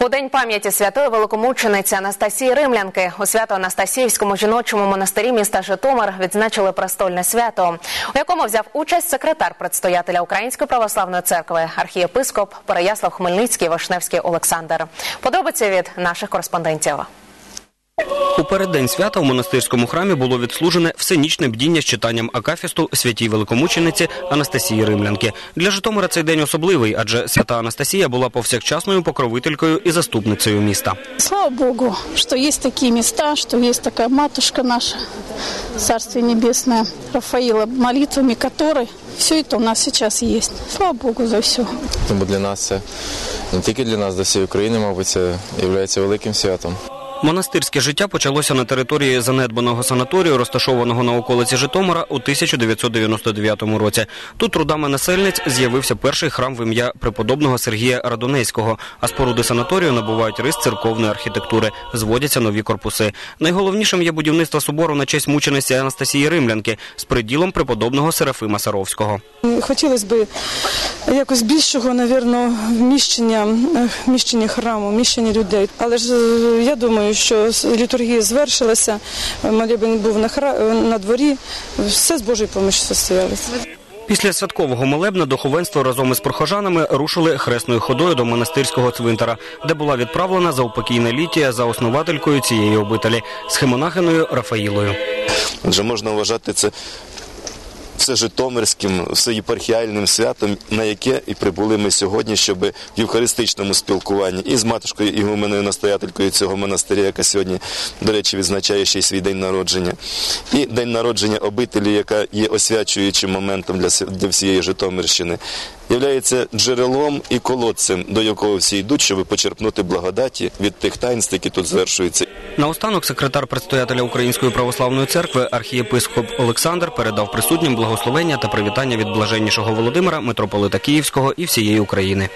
У день пам'яті святої великомучениці Анастасії Римлянки у свято-Анастасіївському жіночому монастирі міста Житомир відзначили престольне свято, у якому взяв участь секретар предстоятеля Української православної церкви, архієпископ Переяслав Хмельницький Вишневський Олександр. Подробиці від наших кореспондентів. У переддень свята у монастирському храмі було відслужене всенічне бдіння з читанням акафісту святій великомучениці Анастасії Римлянки. Для Житомира цей день особливий, адже свята Анастасія була повсякчасною покровителькою і заступницею міста. Слава Богу, что есть такие места, что есть такая матушка наша, Царствие Небесное, Рафаила, молитвами которой все это у нас сейчас есть. Слава Богу за все. Тому для нас це не тільки для нас, для всієї України, мабуть, це є великим святом. Монастирське життя почалося на території занедбаного санаторію, розташованого на околиці Житомира у 1999 році. Тут трудами насельниць з'явився перший храм в ім'я преподобного Сергія Радонецького, а споруди санаторію набувають рис церковної архітектури, зводяться нові корпуси. Найголовнішим є будівництво собору на честь мучениці Анастасії Римлянки з приділом преподобного Серафима Саровського. Хотілося б якось більшого, напевно, вміщення, е, вміщення храму, вміщення людей. Але ж е, я думаю, що літургія звершилася, молебень був на, хра... на дворі, все з Божою помощі состоялося. Після святкового молебна духовенство разом із прохожанами рушили хресною ходою до монастирського цвинтара, де була відправлена заупокійна літія за основателькою цієї обителі схемонахиною Рафаїлою. Адже можна вважати це все житомирським, все єпархіальним святом, на яке і прибули ми сьогодні, щоб в євхаристичному спілкуванні і з матушкою ігуменою настоятелькою цього монастиря, яка сьогодні, до речі, відзначає ще й свій день народження, і день народження обителі, яка є освячуючим моментом для, для всієї Житомирщини, являється джерелом і колодцем, до якого всі йдуть, щоб почерпнути благодаті від тих таїнств, які тут звершуються. Наостанок секретар предстоятеля Української православної церкви архієпископ Олександр передав присутнім благословення та привітання від блаженнішого Володимира, митрополита Київського і всієї України.